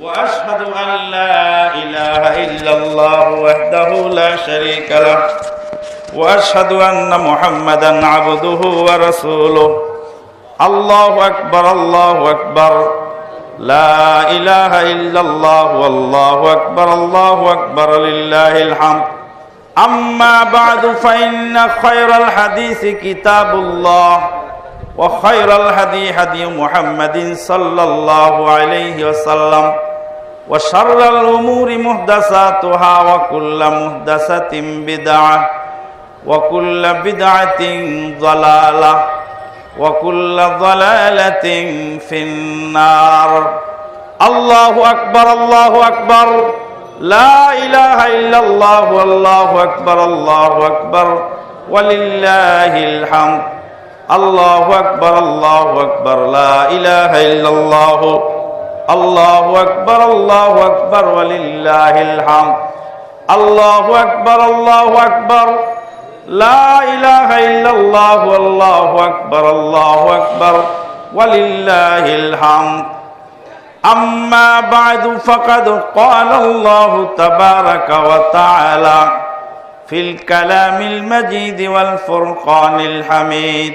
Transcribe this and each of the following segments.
واشهد ان لا اله الا الله وحده لا شريك له واشهد ان محمدا عبده ورسوله الله اكبر الله اكبر لا اله الا الله والله اكبر الله اكبر لله الحمد اما بعد فان خير الحديث كتاب الله وخير الهدي هدي محمد صلى الله عليه وسلم وشر الأمور محدثاتها وكل محدثة بدعة وكل بدعة ضلالة وكل ضلالة في النار. الله أكبر الله أكبر. لا إله إلا الله والله أكبر الله أكبر. ولله الحمد. الله أكبر الله أكبر. لا إله إلا الله. الله أكبر الله أكبر ولله الحمد الله أكبر الله أكبر لا إله إلا الله والله أكبر الله أكبر ولله الحمد أما بعد فقد قال الله تبارك وتعالى في الكلام المجيد والفرقان الحميد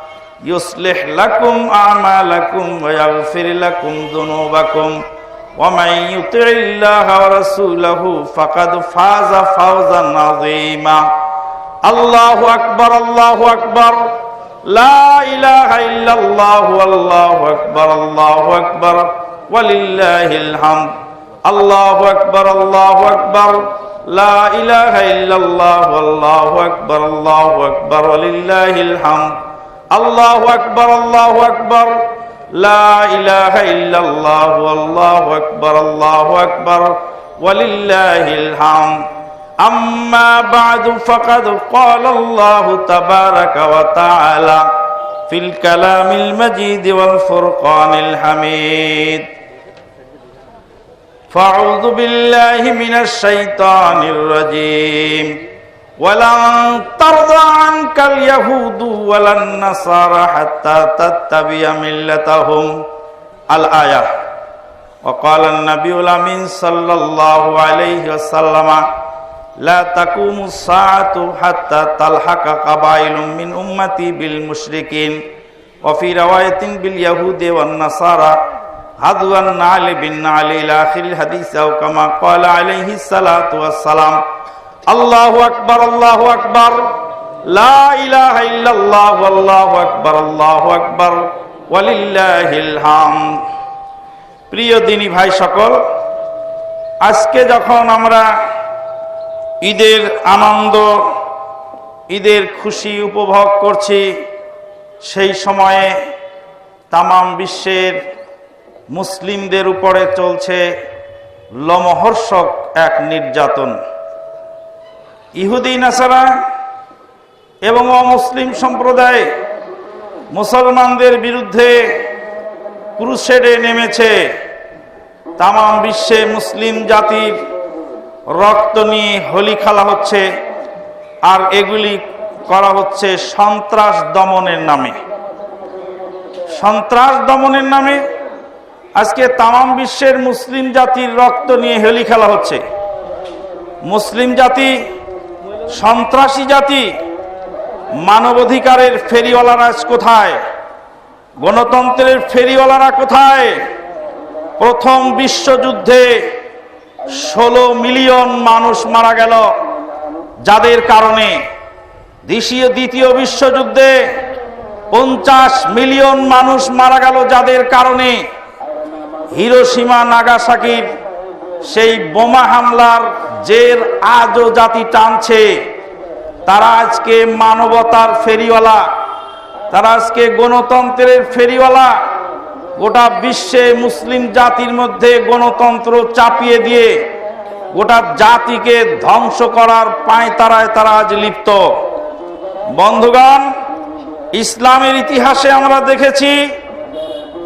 يصلح لكم أعمالكم ويغفر لكم ذنوبكم ومن يطع الله ورسوله فقد فاز فوزا عظيما الله أكبر الله أكبر لا إله إلا الله والله أكبر الله أكبر ولله الحمد الله أكبر الله أكبر لا إله إلا الله والله أكبر الله أكبر ولله الحمد الله أكبر الله أكبر لا إله إلا الله والله أكبر الله أكبر ولله الحمد أما بعد فقد قال الله تبارك وتعالى في الكلام المجيد والفرقان الحميد فأعوذ بالله من الشيطان الرجيم ولن ترضى عنك اليهود ولا النصارى حتى تتبع ملتهم الآية وقال النبي الأمين صلى الله عليه وسلم لا تقوم الساعة حتى تلحق قبائل من أمتي بالمشركين وفي رواية باليهود والنصارى هذو النعل بالنعل إلى آخر الحديث أو كما قال عليه الصلاة والسلام আল্লাহ আকবর আল্লাহ আকবর। প্রিয় দিনী ভাই সকল, আজকে যখন আমরা ঈদের আনন্দ, ঈদের খুশি উপভোগ করছি, সেই সময়ে তাম বিশ্বের মুসলিমদের উপরে চলছে লমহর্ষক এক নির্যাতন। ইহুদি, নাসারা এবং অমুসলিম সম্প্রদায় মুসলমানদের বিরুদ্ধে ক্রুশেডে নেমেছে। তাম বিশ্বে মুসলিম জাতির রক্ত নিয়ে হোলি খেলা হচ্ছে আর এগুলি করা হচ্ছে সন্ত্রাস দমনের নামে। সন্ত্রাস দমনের নামে আজকে তাম বিশ্বের মুসলিম জাতির রক্ত নিয়ে হোলি খেলা হচ্ছে। মুসলিম জাতি সন্ত্রাসী জাতি মানবাধিকারের ফেরিওয়ালারা কোথায়? গণতন্ত্রের ফেরিওয়ালারা কোথায়? প্রথম বিশ্বযুদ্ধে ষোলো মিলিয়ন মানুষ মারা গেল। যাদের কারণে দেশীয় দ্বিতীয় বিশ্বযুদ্ধে পঞ্চাশ মিলিয়ন মানুষ মারা গেল। যাদের কারণে হিরোসীমা নাগাসাকির সেই বোমা হামলার জের আজও জাতি টানছে। তারা আজকে মানবতার ফেরিওয়ালা, তারা আজকে গণতন্ত্রের ফেরিওয়ালা। গোটা বিশ্বে মুসলিম জাতির মধ্যে গণতন্ত্র চাপিয়ে দিয়ে গোটা জাতিকে ধ্বংস করার পাঁয়তারায় তারা আজ লিপ্ত। বন্ধুগণ, ইসলামের ইতিহাসে আমরা দেখেছি,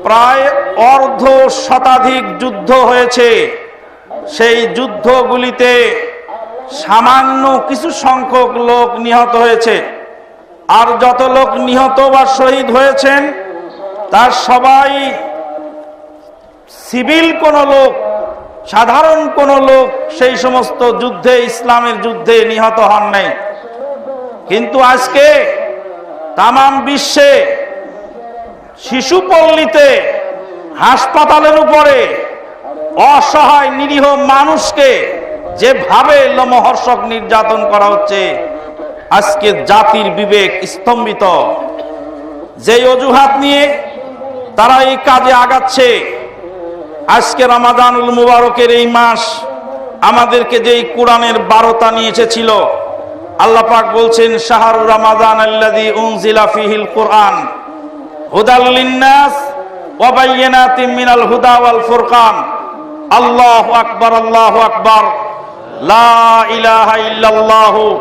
প্রায় অর্ধ শতাধিক যুদ্ধ হয়েছে। সেই যুদ্ধগুলিতে সামান্য কিছু সংখ্যক লোক নিহত হয়েছে। আর যত লোক নিহত বা শহীদ হয়েছেন, তার সবাই সিভিল কোন লোক, সাধারণ কোন লোক সেই সমস্ত যুদ্ধে, ইসলামের যুদ্ধে নিহত হন নাই। কিন্তু আজকে তামাম বিশ্বে শিশুপল্লীতে হাসপাতালের উপরে অসহায় নিরীহ মানুষকে যেভাবে লোমহর্ষক নির্যাতন করা হচ্ছে, আজকে জাতির বিবেক স্তম্ভিত। যে অজুহাত নিয়ে তারা এই কাজে আগাচ্ছে, আজকে রামাদানুল মুবারকের এই মাস আমাদেরকে যেই কোরআনের বারোতা নিয়ে এসেছিল, আল্লাহ পাক বলছেন, শাহরু রামাদান আল্লাযী উনজিলা ফিহিল কোরআন হুদাল লিন্নাস ওয়া বাইয়িনাতিন মিনাল হুদা ওয়াল ফুরকান। আল্লাহু আকবার, আল্লাহ আকবর। লা ইলাহা ইল্লাল্লাহু।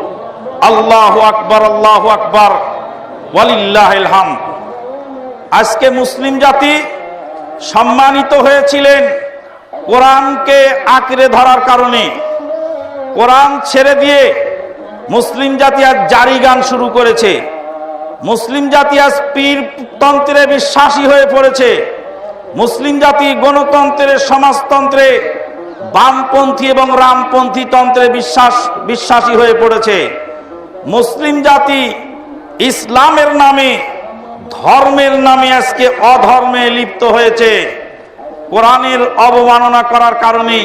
আল্লাহু আকবার আল্লাহু আকবার। ওয়ালিল্লাহিল হামদ আজকে মুসলিম জাতি সম্মানিত হয়েছিলেন কোরআনকে আঁকড়ে ধরার কারণে। কোরআন ছেড়ে দিয়ে মুসলিম জাতি আজ জারি গান শুরু করেছে। মুসলিম জাতি আজ পীর তন্ত্রে বিশ্বাসী হয়ে পড়েছে। মুসলিম জাতি গণতন্ত্রের সমাজতন্ত্রে বামপন্থী এবং রামপন্থী তন্ত্রে বিশ্বাস, বিশ্বাসী হয়ে পড়েছে। মুসলিম জাতি ইসলামের নামে, ধর্মের নামে আজকে অধর্মে লিপ্ত হয়েছে। কোরআনের অবমাননা করার কারণে,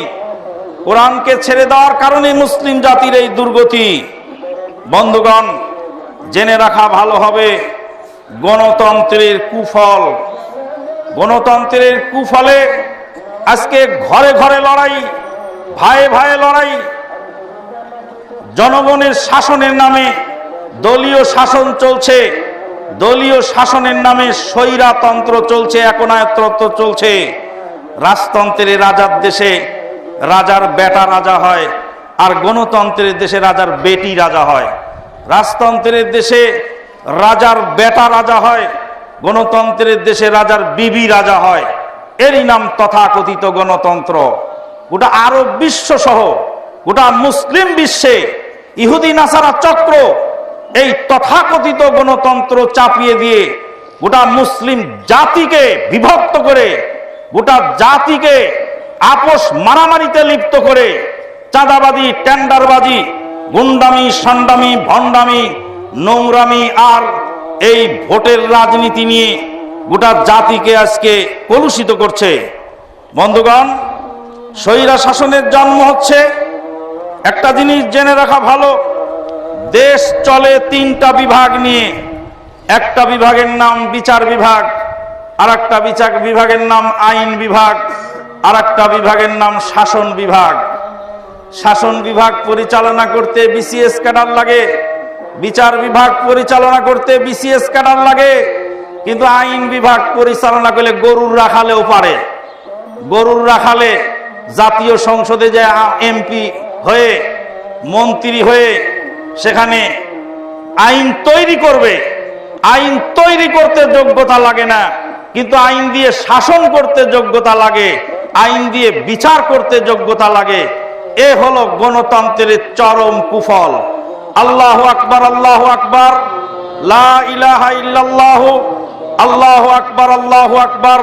কোরআনকে ছেড়ে দেওয়ার কারণে মুসলিম জাতির এই দুর্গতি। বন্ধুগণ, জেনে রাখা ভালো হবে, গণতন্ত্রের কুফল গণতন্ত্রের কুফলে আজকে ঘরে ঘরে লড়াই ভাই ভাই লড়াই, জনগণের শাসনের নামে দলীয় শাসন চলছে, দলীয় শাসনের নামে স্বৈরাতন্ত্র চলছে একনায়ত্রত্ব চলছে। রাজতন্ত্রের রাজার দেশে রাজার বেটা রাজা হয়, আর গণতন্ত্রের দেশে রাজার বেটি রাজা হয়। রাজতন্ত্রের দেশে রাজার বেটা রাজা হয় গণতন্ত্রের দেশে রাজার বিবি রাজা হয়। এরই নাম তথাকথিত গণতন্ত্র। গোটা আরব বিশ্ব সহ গোটা মুসলিম বিশ্বে ইহুদি নাসারা চক্র এই তথাকথিত গণতন্ত্র চাপিয়ে দিয়ে গোটা মুসলিম জাতিকে বিভক্ত করে, গোটা জাতিকে আপোষ মারামারিতে লিপ্ত করে, চাঁদাবাজি, টেন্ডারবাজি, গুন্ডামি, সন্ডামি, ভণ্ডামি, নোংরামি আর এই ভোটের রাজনীতি নিয়ে গোটা জাতিকে আজকে কলুষিত করছে। বন্ধুগণ, স্বৈরা শাসনের জন্ম হচ্ছে। একটা জিনিস জেনে রাখা ভালো, দেশ চলে তিনটা বিভাগ নিয়ে। একটা বিভাগের নাম বিচার বিভাগ আর একটা বিচার বিভাগের নাম আইন বিভাগ আর একটা বিভাগের নাম শাসন বিভাগ। শাসন বিভাগ পরিচালনা করতে বিসিএস ক্যাডার লাগে। বিচার বিভাগ পরিচালনা করতে বিসিএস ক্যাডার লাগে, কিন্তু আইন বিভাগ পরিচালনা করলে গরুর রাখালেও পারে। গরুর রাখালে জাতীয় সংসদে যে এমপি হয়ে, মন্ত্রী হয়ে, সেখানে আইন তৈরি করবে। আইন তৈরি করতে যোগ্যতা লাগে না, কিন্তু আইন দিয়ে শাসন করতে যোগ্যতা লাগে, আইন দিয়ে বিচার করতে যোগ্যতা লাগে। এ হলো গণতন্ত্রের চরম কুফল। আল্লাহ আকবার আল্লাহ আকবার, লা ইলাহা আল্লাহ আকবার আল্লাহ আকবার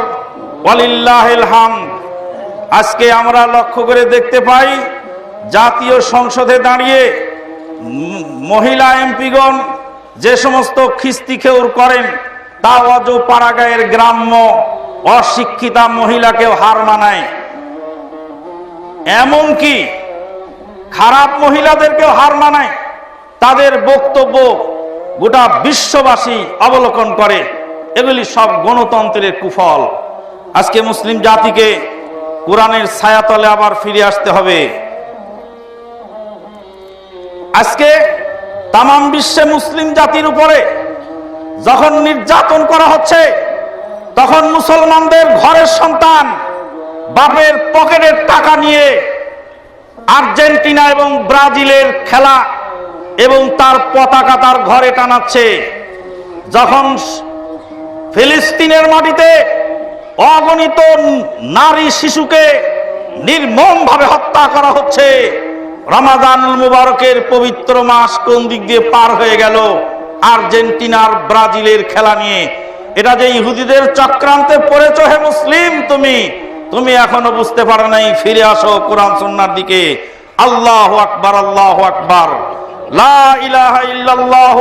আজকে আমরা লক্ষ্য করে দেখতে পাই, জাতীয় সংসদে দাঁড়িয়ে মহিলা এমপিগণ যে সমস্ত খিস্তি খেউর করেন, তা অজ পাড়াগাঁয়ের গ্রাম্য অশিক্ষিতা মহিলাকেও হার মানায়। এমনকি খারাপ মহিলাদেরকেও হার মানায়। তাদের বক্তব্য গোটা বিশ্ববাসী অবলোকন করে। এগুলি সব গণতন্ত্রের কুফল। আজকে মুসলিম জাতিকে কোরআনের ছায়াতলে আবার ফিরে আসতে হবে। আজকে তামাম বিশ্বে মুসলিম জাতির উপরে যখন নির্যাতন করা হচ্ছে, তখন মুসলমানদের ঘরের সন্তান বাপের পকেটের টাকা নিয়ে আর্জেন্টিনা এবং ব্রাজিলের খেলা এবং তার পতাকা তার ঘরে টানাচ্ছে। যখন ফিলিস্তিনের মাটিতে অগণিত নারী শিশুকে নির্মমভাবে হত্যা করা হচ্ছে রমাদানুল মুবারকের পবিত্র মাস কোন দিক দিয়ে পার হয়ে গেল? আর্জেন্টিনার ব্রাজিলের খেলা নিয়ে। এটা যে ইহুদিদের চক্রান্তে পড়েছ হে মুসলিম তুমি তুমি এখনও বুঝতে পারো নাই, ফিরে আসো কোরআন সন্ন্যার দিকে। আল্লাহ আকবার আল্লাহ আকবার। লা ইলাহা ইল্লাল্লাহ,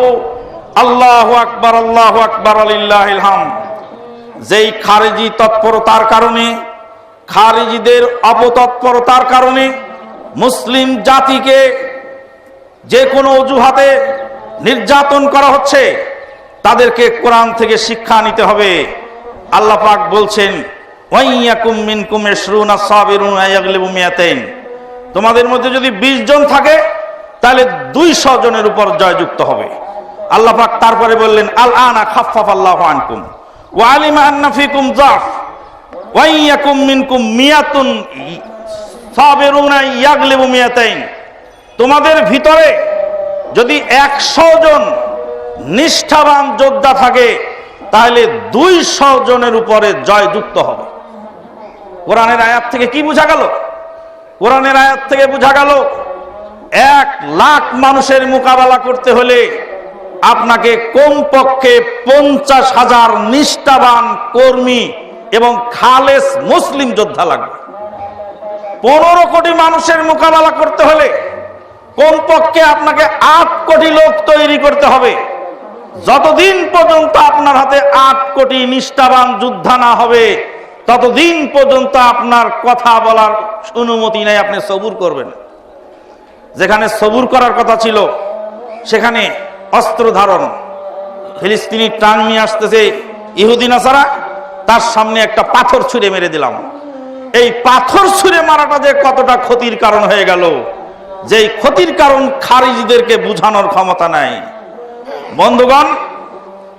আল্লাহ আকবার আল্লাহ আকবার, আলিল্লাহিল হামদ। যেই খারেজি তৎপরতার কারণে, খারেজিদের অপতৎপরতার কারণে মুসলিম জাতিকে যে কোনো অজুহাতে নির্যাতন করা হচ্ছে, তাদেরকে কোরআন থেকে শিক্ষা নিতে হবে। আল্লাহ পাক বলছেন তোমাদের মধ্যে যদি 20 জন থাকে তাহলে 200 জনের উপর জয়যুক্ত হবে। আল্লাহ পাক তারপরে বললেন আল আনা খাফফাফ আল্লাহু আনকুম, ওয়া আলিমা আন্না ফিকুম যাফ ওয়াইয়াকুম মিনকুম মিয়াতুন সাবিরুনা ইয়াগলিবু মিয়াতাইন। তোমাদের ভিতরে যদি একশো জন নিষ্ঠাবান যোদ্ধা থাকে, তাহলে দুইশো জনের উপরে জয়যুক্ত হবে। কোরআনের আয়াত থেকে কি বোঝা গেল? কোরআনের আয়াত থেকে বোঝা গেল এক লাখ মানুষের মোকাবেলা করতে হলে আপনাকে কমপক্ষে পঞ্চাশ হাজার নিষ্ঠাবান কর্মী এবং খালেস মুসলিম যোদ্ধা লাগবে। পনেরো কোটি মানুষের মোকাবেলা করতে হলে কমপক্ষে আপনাকে আট কোটি লোক তৈরি করতে হবে। যতদিন পর্যন্ত আপনার হাতে আট কোটি নিষ্ঠাবান যোদ্ধা না হবে, ততদিন পর্যন্ত আপনার কথা বলার অনুমতি নেই, আপনি সবুর করবেন। যেখানে সবুর করার কথা ছিল, সেখানে অস্ত্র ধারণ। ফিলিস্তিনি টান নিয়ে আসতেছে ইহুদিন আসারা তার সামনে একটা পাথর ছুঁড়ে মেরে দিলাম। এই পাথর ছুঁড়ে মারাটা যে কতটা ক্ষতির কারণ হয়ে গেল, যেই ক্ষতির কারণ খারিজিদেরকে বুঝানোর ক্ষমতা নাই। বন্ধুগণ,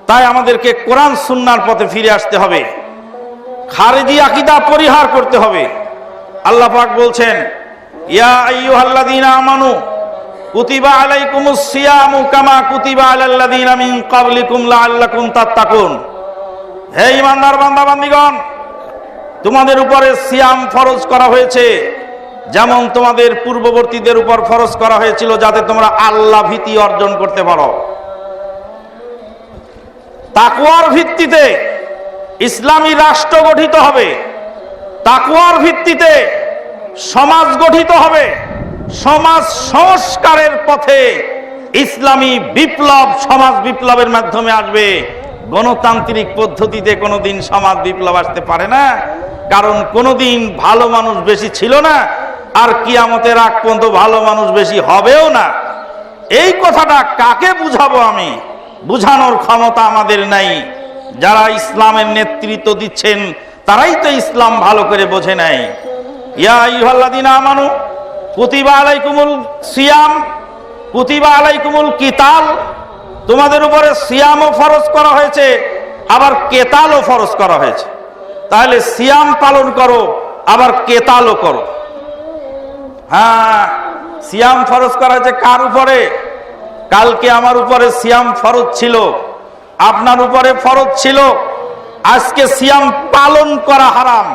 তাই আমাদেরকে কোরআন সুন্নার পথে ফিরে আসতে হবে। খারেজি আকিদা পরিহার করতে হবে। আল্লাহ পাক বলছেন ইয়া কুতিবা আলাইকুমুস কুতিবা হে বান্দিগণ তোমাদের উপরে সিয়াম ফরজ করা হয়েছে, যেমন তোমাদের পূর্ববর্তীদের উপর ফরজ করা হয়েছিল, যাতে তোমরা আল্লাহ ভীতি অর্জন করতে পারো। তাকুয়ার ভিত্তিতে ইসলামী রাষ্ট্র গঠিত হবে। তাকুয়ার ভিত্তিতে সমাজ গঠিত হবে। সমাজ সংস্কারের পথে ইসলামী বিপ্লব, সমাজ বিপ্লবের মাধ্যমে আসবে। গণতান্ত্রিক পদ্ধতিতে কোনোদিন সমাজ বিপ্লব আসতে পারে না, কারণ কোনোদিন ভালো মানুষ বেশি ছিল না আর কিয়ামতের আগ পর্যন্ত ভালো মানুষ বেশি হবেও না। এই কথাটা কাকে বুঝাবো আমি? বুঝানোর ক্ষমতা আমাদের নাই। যারা ইসলামের নেতৃত্ব দিচ্ছেন, তারাই তো ইসলাম ভালো করে বোঝে নাই। ইয়া ইহাল্লাদিন সিয়াম, কুতিবা কিতাল। তোমাদের উপরে সিয়ামও ফরজ করা হয়েছে, আবার কেতালও ফরজ করা হয়েছে। তাহলে সিয়াম পালন করো, আবার কেতালও করো। হ্যাঁ সিয়াম ফরজ করা হয়েছে কার উপরে? কালকে আমার উপরে সিয়াম ফরজ ছিল, আপনার উপরে ফরজ ছিল। আজকে সিয়াম পালন করা হারাম।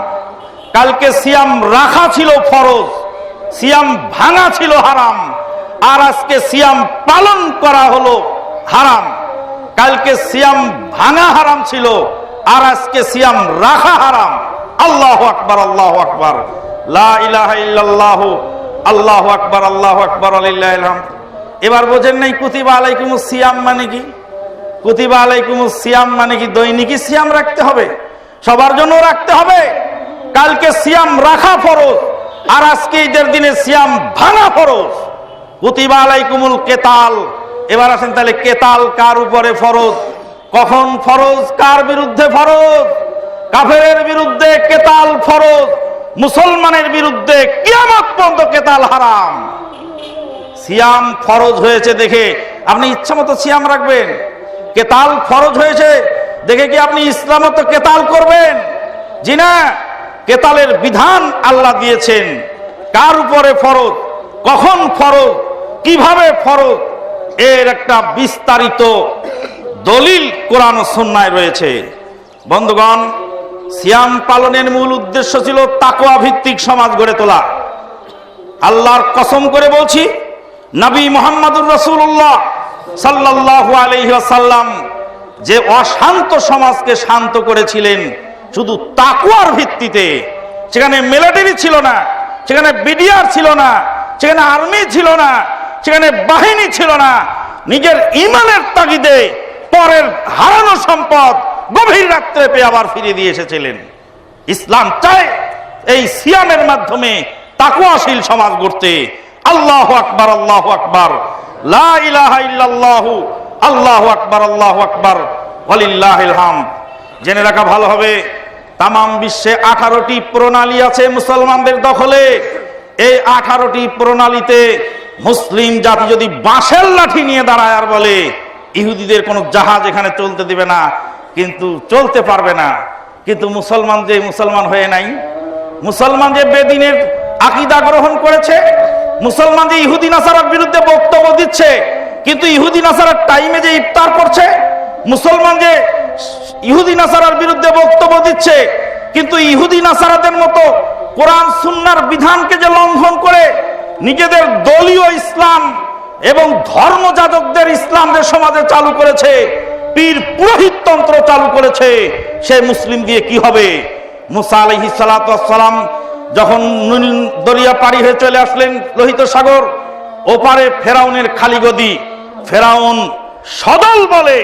কালকে সিয়াম রাখা ছিল ফরজ, সিয়াম ভাঙা ছিল হারাম, আর আজকে সিয়াম পালন করা হলো হারাম। কালকে সিয়াম ভাঙা হারাম ছিল, আর আজকে সিয়াম রাখা হারাম। আল্লাহ আকবার আল্লাহ আকবার। আল্লাহ আকবার আল্লাহ আকবার এবার বোঝেন নাই, কুতিবা আলাইকুম সিয়াম মানে কি? কুতিবা আলাইকুম সিয়াম মানে কি, দৈনিকই সিয়াম রাখতে হবে? সবার জন্য রাখতে হবে? কালকে সিয়াম রাখা ফরজ, আর আজকে ঈদের দিনে সিয়াম ভাঙা ফরজ। কুতিবা আলাইকুমুল কেতাল। এবার আসেন তাহলে কেতাল কার উপরে ফরজ? কখন ফরজ? কার বিরুদ্ধে ফরজ? কাফেরের বিরুদ্ধে কেতাল ফরজ, মুসলমানের বিরুদ্ধে কিয়ামত পর্যন্ত কেতাল হারাম। সিয়াম ফরজ হয়েছে দেখে আপনি ইচ্ছা মতো সিয়াম রাখবেন। কেতাল ফরজ হয়েছে দেখে কি আপনি ইসলামত কেতাল করবেন? জি না। কেতালের বিধান আল্লাহ দিয়েছেন। কার উপরে ফরজ? কখন ফরজ? কীভাবে ফরজ? এর একটা বিস্তারিত দলিল কোরআন ও সুন্নায় রয়েছে। বন্ধুগণ, সিয়াম পালনের মূল উদ্দেশ্য ছিল তাকোয়া ভিত্তিক সমাজ গড়ে তোলা। আল্লাহর কসম করে বলছি, নবী মোহাম্মদুর রসুল্লাহ সাল্লাহ আলহিহাসাল্লাম যে অশান্ত সমাজকে শান্ত করেছিলেন শুধু তাকুয়ার ভিত্তিতে। সেখানে মিলিটারি ছিল না, সেখানে বিডিআর ছিল না, সেখানে আর্মি ছিল না, সেখানে বাহিনী ছিল না। নিজের ইমানের তাগিদে পরের হারানো সম্পদ গভীর রাত্রে পেয়ে আবার ফিরিয়ে দিয়ে এসেছিলেন। ইসলাম চায় এই সিয়ামের মাধ্যমে তাকুয়াশীল সমাজ গড়তে। আল্লাহ আকবার আল্লাহ আকবার। আল্লাহু আকবার আল্লাহু আকবার। জেনে রাখা ভালো হবে তামাম বিশ্বে আঠারোটি প্রণালী আছে মুসলমানদের দখলে। এই আঠারোটি প্রণালীতে মুসলিম জাতি যদি বাঁশের লাঠি নিয়ে দাঁড়ায় আর বলে, ইহুদিদের কোনো জাহাজ এখানে চলতে দিবে না, কিন্তু চলতে পারবে না। কিন্তু মুসলমান যে মুসলমান হয়ে নাই, মুসলমান যে বেদিনের আকিদা গ্রহণ করেছে, মুসলমান যে ইহুদি নাসারার বিরুদ্ধে বক্তব্য দিচ্ছে, কিন্তু ইহুদি নাসারার টাইমে যে ইফতার করছে, মুসলমান যে ইহুদি নাসারার বিরুদ্ধে বক্তব্য দিচ্ছে, কিন্তু ইহুদি নাসারাদের মতো কোরআন সুন্নার বিধানকে যে লঙ্ঘন করে নিজেদের দলীয় ইসলাম এবং ধর্মযাজকদের ইসলাম যে সমাজে চালু করেছে, পীর পুরোহিত তন্ত্র চালু করেছে, সে মুসলিম দিয়ে কি হবে? মুসা আলহি সালাম যখন দরিয়া পাড়ি হয়ে চলে আসলেন লোহিত সাগর, ওপারে ফেরাউনের খালি গদি। ফেরাউন সদল বলে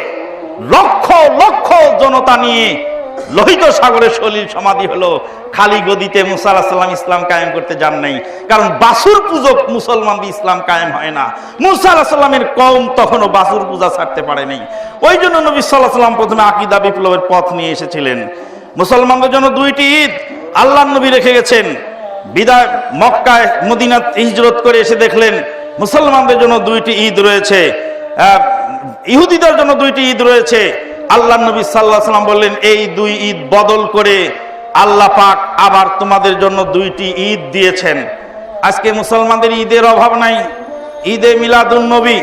লক্ষ লক্ষ জনতা নিয়ে লোহিত সাগরে সলিল সমাধি হলো। খালি গদিতে মুসা ইসলাম কায়েম করতে যান নাই। কারণ বাসুর পূজক মুসলমান ইসলাম কায়েম হয় না। মুসা কম তখনও বাসুর পূজা ছাড়তে পারে নাই। ওই জন্য নবী সাল্লাহ সাল্লাম প্রথমে আকিদা বিপ্লবের পথ নিয়ে এসেছিলেন। মুসলমানদের জন্য দুইটি ঈদ। আল্লাহ নবী রেখে গেছেন। বিদায় মক্কায় মদিনাত হিজরত করে এসে দেখলেন, মুসলমানদের জন্য দুইটি ঈদ রয়েছে। ইহুদিদের জন্য দুইটি ঈদ রয়েছে। আল্লাহ নবী সাল্লাহ সাল্লাম বললেন, এই দুই ঈদ বদল করে আল্লাহ পাক আবার তোমাদের জন্য দুইটি ঈদ দিয়েছেন। আজকে মুসলমানদের ঈদের অভাব নাই। ঈদে মিলাদুন নবী,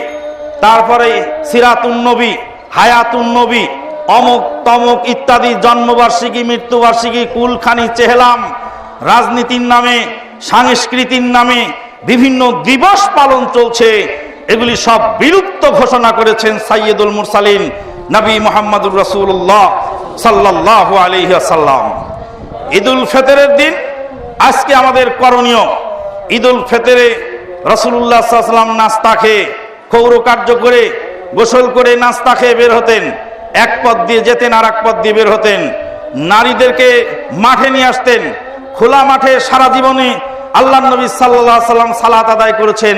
তারপরে সিরাতুন নবী, হায়াতুন নবী, অমুক তমুক ইত্যাদি জন্মবার্ষিকী, মৃত্যুবার্ষিকী, কুলখানি, চেহলাম, রাজনীতির নামে, সংস্কৃতির নামে বিভিন্ন দিবস পালন চলছে। এগুলি সব বিলুপ্ত ঘোষণা করেছেন সাইয়দুল মুরসালিন, নবী মোহাম্মদুর রসুল্লাহ সাল্লাহ আলহিহাসাল্লাম ঈদুল ফেতরের দিন আজকে আমাদের করণীয়। ঈদুল ফেতরে রসুল্লাহ নাস্তা খেয়ে ক্ষৌর কার্য করে, গোসল করে নাস্তা খেয়ে বের হতেন। এক পথ দিয়ে যেতেন আর এক পথ দিয়ে বের হতেন। নারীদেরকে মাঠে নিয়ে আসতেন। খোলা মাঠে সারা জীবনে আল্লাহ নবী সাল্লাহ সাল্লাম সালাত আদায় করেছেন।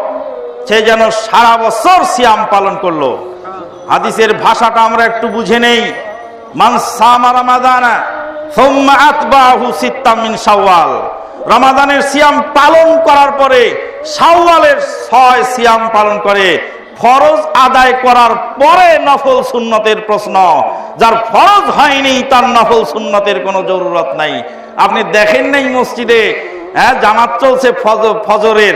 সে যেন সারা বছর সিয়াম পালন করল। হাদিসের ভাষাটা আমরা একটু বুঝে নেই। রমাদানের সিয়াম পালন করার পরে শাওয়ালের ছয় সিয়াম পালন করে। ফরজ আদায় করার পরে নফল সুন্নতের প্রশ্ন। যার ফরজ হয়নি, তার নফল সুন্নতের কোনো জরুরত নাই। আপনি দেখেন নাই মসজিদে হ্যাঁ জামাত চলছে ফজরের।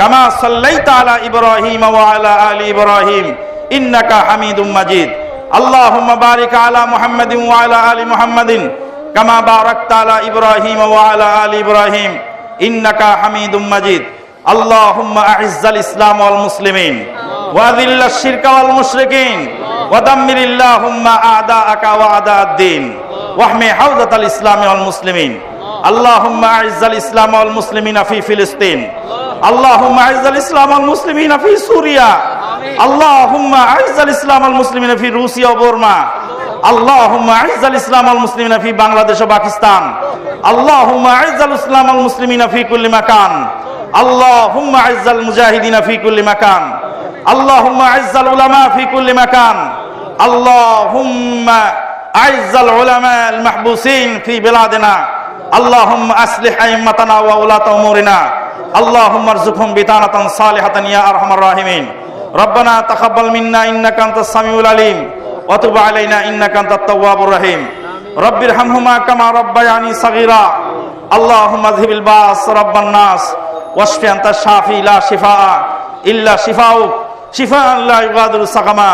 কামা সাল্লাইতা আলা ইব্রাহিম ওয়া আলা আলি ইব্রাহিম, ইন্নাকা হামিদুম মাজিদ। আল্লাহুম্মা বারিক আলা মুহাম্মাদিন ওয়া আলা আলি মুহাম্মাদিন, কামা বারাকতা আলা ইব্রাহিম ওয়া আলা আলি ইব্রাহিম, ইন্নাকা হামিদুম মাজিদ। আল্লাহুম্মা আ'ইজ্জাল ইসলাম ওয়াল মুসলিমিন, ওয়া যিল্লাশ শিরকা ওয়াল মুশরিকিন, ওয়া দাম্মির আল্লাহুম্মা আ'দাআকা ওয়া আ'দাআদ-দ্বীন, ওয়াহমি হাওজাতাল ইসলাম ওয়াল মুসলিমিন। আল্লাহুম্মা আ'ইজ্জাল ইসলাম ওয়াল মুসলিমিন ফি ফিলিস্তিন اللهم أعز الإسلام والمسلمين في سوريا. اللهم أعز الإسلام والمسلمين في روسيا وبورما. اللهم أعز الإسلام والمسلمين في بنغلاديش وباكستان. اللهم أعز الإسلام والمسلمين في كل مكان. اللهم أعز المجاهدين في كل مكان. اللهم أعز العلماء في كل مكان. اللهم أعز العلماء المحبوسين في بلادنا. اللهم أصلح أئمتنا وولاة أمورنا. اللهم ارزقهم بطانة صالحة يا أرحم الراحمين ربنا تقبل منا إنك أنت السميع العليم وتب علينا إنك أنت التواب الرحيم رب ارحمهما كما ربياني صغيرا اللهم اذهب الباس رب الناس واشف أنت الشافي لا شفاء إلا شفاؤك شفاء لا يغادر سقما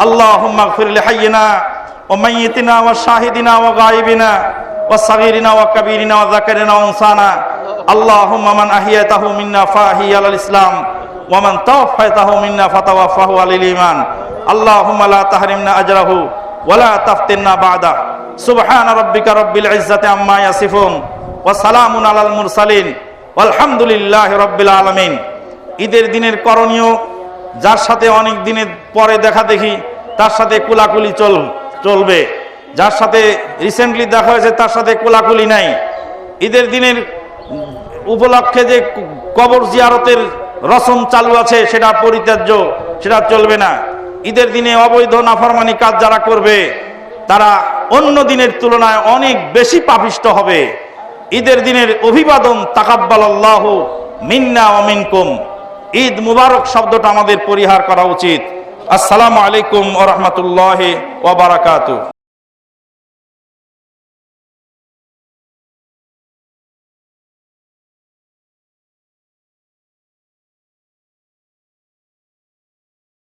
اللهم اغفر لحينا وميتنا وشاهدنا وغائبنا وصغيرنا وكبيرنا وذكرنا وانسانا اللهم من احييته منا فاحي على الاسلام ومن توفيته منا فتوفه على الايمان اللهم لا تحرمنا اجره ولا تفتنا بعده سبحان ربك رب العزه عما يصفون وسلام على المرسلين والحمد لله رب العالمين ঈদের দিনের করণীয় যার সাথে অনেক দিনের পরে দেখা দেখি তার সাথে কুলাকুলি চল চলবে যার সাথে রিসেন্টলি দেখা হয়েছে, তার সাথে কোলাকুলি নাই। ঈদের দিনের উপলক্ষে যে কবর জিয়ারতের রসম চালু আছে, সেটা পরিত্যাজ্য, সেটা চলবে না। ঈদের দিনে অবৈধ নাফরমানি কাজ যারা করবে, তারা অন্য দিনের তুলনায় অনেক বেশি পাপিষ্ট হবে। ঈদের দিনের অভিবাদন তাকাব্বাল আল্লাহ মিন্না ও মিনকুম। ঈদ মুবারক শব্দটা আমাদের পরিহার করা উচিত। আসসালামু আলাইকুম ও রহমতুল্লাহ ওবরাকাতু